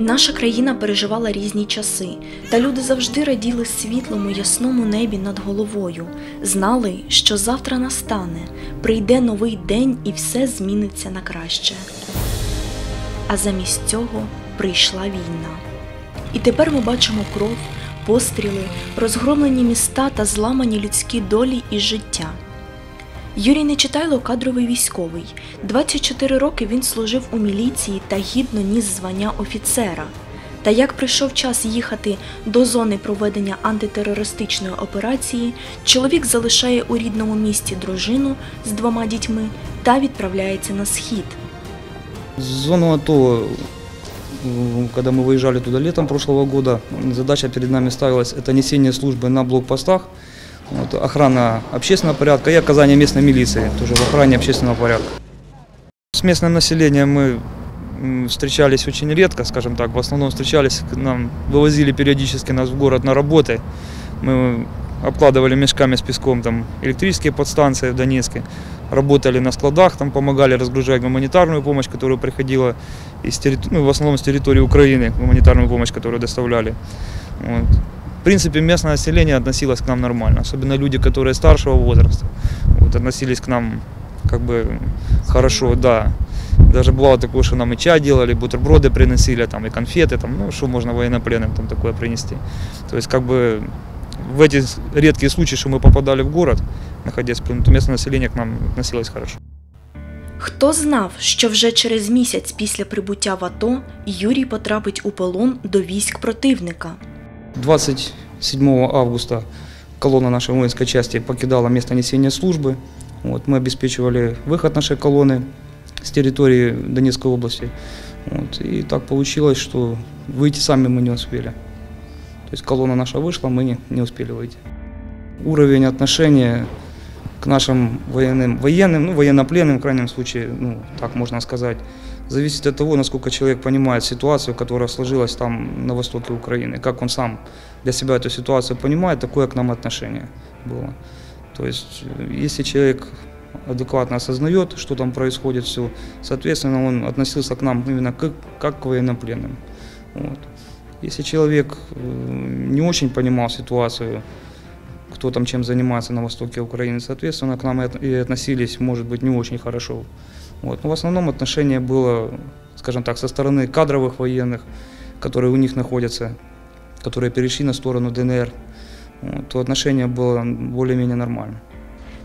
Наша країна переживала різні часи, та люди завжди раділи світлому ясному небі над головою, знали, що завтра настане, прийде новий день і все зміниться на краще. А замість цього прийшла війна. І тепер ми бачимо кров, постріли, розгромлені міста та зламані людські долі і життя. Юрій Нечитайло кадровий військовий. 24 роки він служив у міліції та гідно ніс звання офіцера. Та як прийшов час їхати до зони проведення антитерористичної операції, чоловік залишає у рідному місті дружину з двома дітьми та відправляється на схід. Зону АТО, м, когда мы выезжали туда летом прошлого года, задача перед нами ставилась это несение службы на блокпостах, Вот, охрана общественного порядка и оказание местной милиции, тоже в охране общественного порядка. С местным населением мы встречались очень редко, скажем так, в основном встречались, к нам вывозили периодически нас в город на работы, мы обкладывали мешками с песком там электрические подстанции в Донецке, работали на складах, там помогали разгружать гуманитарную помощь, которая приходила из территор- ну, в основном с территории Украины, гуманитарную помощь, которую доставляли. Вот. В принципе, местное население относилось к нам нормально, особенно люди, которые старшего возраста, вот, относились к нам как бы хорошо, да. Даже бывало такое, что нам и чай делали, бутерброды приносили, там, и конфеты, там, ну, что можно военнопленным там такое принести. То есть, как бы, в эти редкие случаи, что мы попадали в город, находясь в плену, то местное население к нам относилось хорошо. Хто знав, що вже через місяць після прибуття в АТО Юрій потрапить у полон до військ противника? 27 августа колонна нашей воинской части покидала место несения службы. Вот, мы обеспечивали выход нашей колонны с территории Донецкой области. Вот, и так получилось, что выйти сами мы не успели. То есть колонна наша вышла, мы не, не успели выйти. Уровень отношения к нашим военным, военным, ну, военнопленным, в крайнем случае, ну, так можно сказать, зависит от того, насколько человек понимает ситуацию, которая сложилась там на востоке Украины, как он сам для себя эту ситуацию понимает, такое к нам отношение было. То есть, э, если человек адекватно осознает, что там происходит все, соответственно, он относился к нам именно как, как к военнопленным. Вот. Если человек э, не очень понимал ситуацию, кто там чем занимается на востоке Украины, соответственно, к нам и от- и относились, может быть, не очень хорошо. Вот. Но в основном отношение было, скажем так, со стороны кадровых военных, которые у них находятся, которые перешли на сторону ДНР, вот, то отношение было более-менее нормально.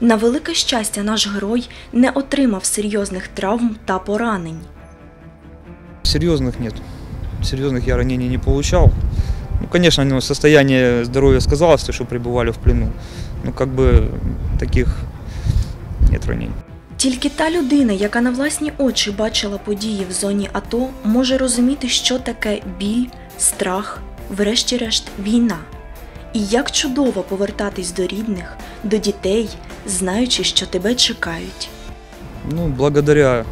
На велике щастя, наш герой не отримав серйозних травм та поранень. Серьезных нет. Серьезных я ранений не получал. Ну, конечно, ну, состояние здоровья сказалось, то, что пребывали в плену. Но как бы таких нет ранений. Тільки та людина, яка на власні очі бачила події в зоні АТО, може розуміти, що таке біль, страх, врешті-решт війна. І як чудово повертатись до рідних, до дітей, знаючи, що тебе чекають. Ну, благодаря,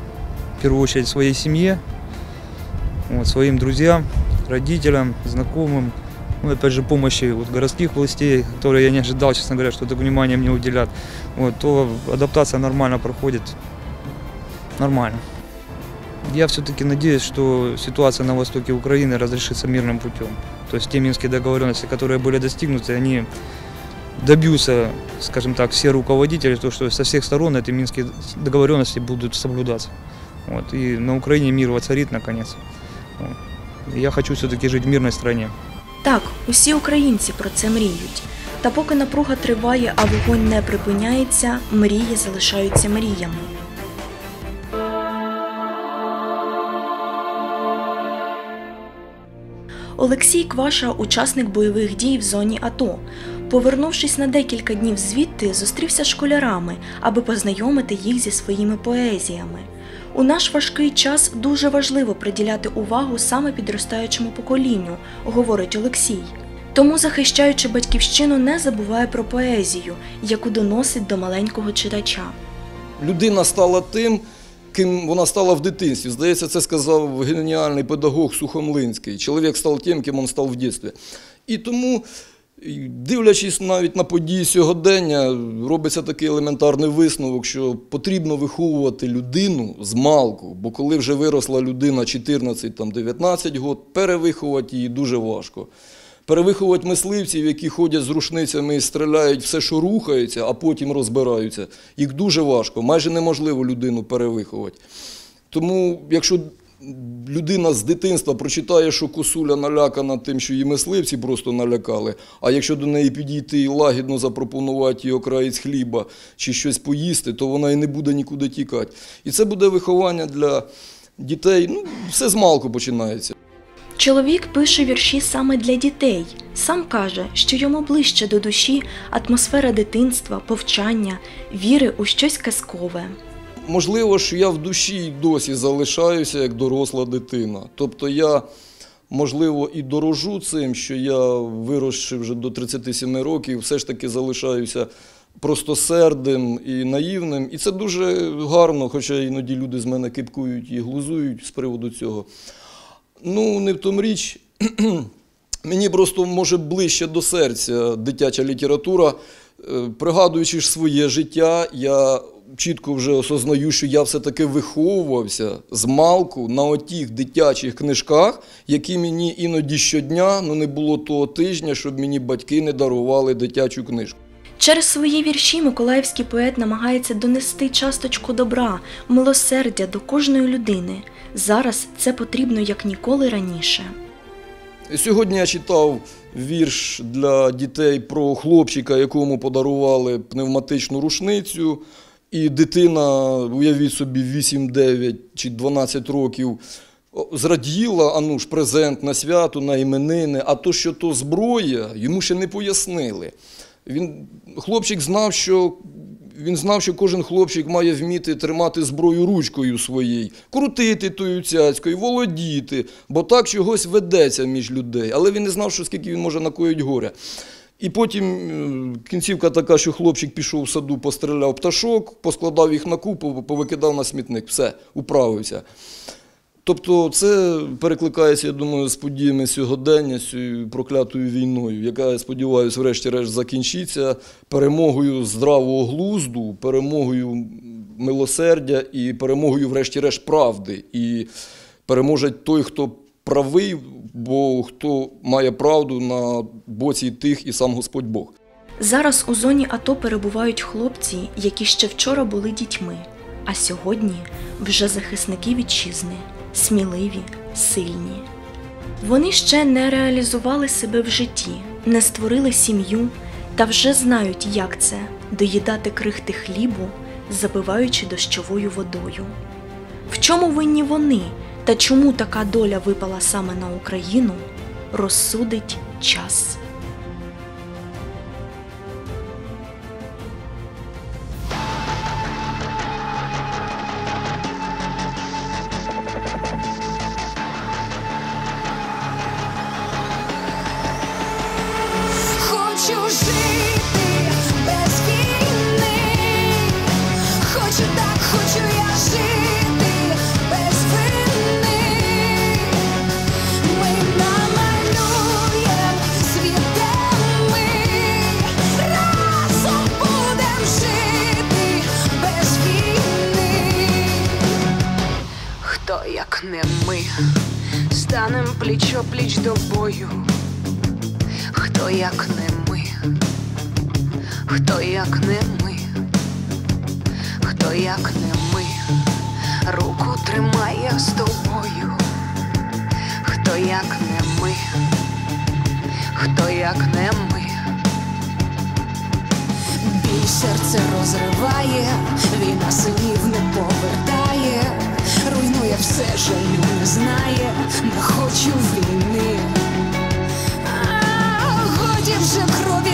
в первую очередь, своей семье, вот, своим друзьям, родителям, знакомым, ну, опять же, помощи вот, городских властей, которые я не ожидал, честно говоря, что так внимание мне уделят, вот, то адаптация нормально проходит, нормально. Я все-таки надеюсь, что ситуация на востоке Украины разрешится мирным путем. То есть те минские договоренности, которые были достигнуты, они добьются, скажем так, все руководители, то, что со всех сторон эти минские договоренности будут соблюдаться. Вот, и на Украине мир воцарит наконец. Вот. Я хочу все-таки жить в мирной стране. Так, усі українці про це мріють. Та поки напруга триває, а вогонь не припиняється, мрії залишаються мріями. Олексій Кваша учасник бойових дій в зоні АТО. Повернувшись на декілька днів звідти, зустрівся з школярами, аби познайомити їх зі своїми поезіями. У наш важкий час дуже важливо приділяти увагу саме підростаючому поколінню, говорить Олексій. Тому, захищаючи батьківщину, не забуває про поезію, яку доносить до маленького читача. людина стала тим, ким вона стала в дитинстві. Здається, це сказав геніальний педагог Сухомлинський. Чоловік став тим, ким він став в дитинстві. І тому Дивлячись навіть на події сьогодення, робиться такий елементарний висновок, що потрібно виховувати людину з малку, бо коли вже виросла людина 14-19 років, перевиховати її дуже важко. Перевиховувати мисливців, які ходять з рушницями і стріляють все, що рухається, а потім розбираються, їх дуже важко, майже неможливо людину перевиховати. Тому, якщо людина з дитинства прочитає, що косуля налякана тим, що її мисливці просто налякали, а якщо до неї підійти і лагідно запропонувати їй окраєць хліба чи щось поїсти, то вона і не буде нікуди тікати. І це буде виховання для дітей. Ну, все з малку починається. Чоловік пише вірші саме для дітей. Сам каже, що йому ближче до душі атмосфера дитинства, повчання, віри у щось казкове. Можливо, що я в душі досі залишаюся як доросла дитина. Тобто я, можливо, і дорожу цим, що я, виросши вже до 37 років, все ж таки залишаюся простосердим і наївним. І це дуже гарно, хоча іноді люди з мене кипкують і глузують з приводу цього. Ну, не в тому річ. Мені просто може ближче до серця дитяча література. Е, Пригадуючи ж своє життя, я чітко вже осознаю, що я все-таки виховувався з малку на отіх дитячих книжках, які мені іноді щодня, ну не було того тижня, щоб мені батьки не дарували дитячу книжку. Через свої вірші миколаївський поет намагається донести часточку добра, милосердя до кожної людини. Зараз це потрібно як ніколи раніше. Сьогодні я читав вірш для дітей про хлопчика, якому подарували пневматичну рушницю. І дитина, уявіть собі, 8, 9 чи 12 років зраділа, а ну ж презент на свято, на іменини, а то, що то зброя, йому ще не пояснили. Він, хлопчик знав, що він знав, що кожен хлопчик має вміти тримати зброю ручкою своєю, крутити тою цяцькою, володіти, бо так чогось ведеться між людей. Але він не знав, що скільки він може накоїть горя. І потім е, кінцівка така, що хлопчик пішов в саду, постріляв пташок, поскладав їх на купу, повикидав на смітник. Все, управився. Тобто це перекликається, я думаю, з подіями сьогодення, з цією проклятою війною, яка, я сподіваюся, врешті-решт закінчиться перемогою здравого глузду, перемогою милосердя і перемогою, врешті-решт, правди. І переможе той, хто правий, бо хто має правду на боці тих і сам Господь Бог. Зараз у зоні АТО перебувають хлопці, які ще вчора були дітьми, а сьогодні вже захисники вітчизни, сміливі, сильні. Вони ще не реалізували себе в житті, не створили сім'ю та вже знають, як це доїдати крихти хлібу, запиваючи дощовою водою. В чому винні вони та чому така доля випала саме на Україну, розсудить час. Станем пліч пліч до бою. Хто як не ми, хто як не ми, хто як не ми, руку тримає з тобою. Хто як не ми, хто як не ми. Біль серце розриває, війна синів не повертає, руйнує все, жалю не знає, не хочу війни. А, Годі вже крові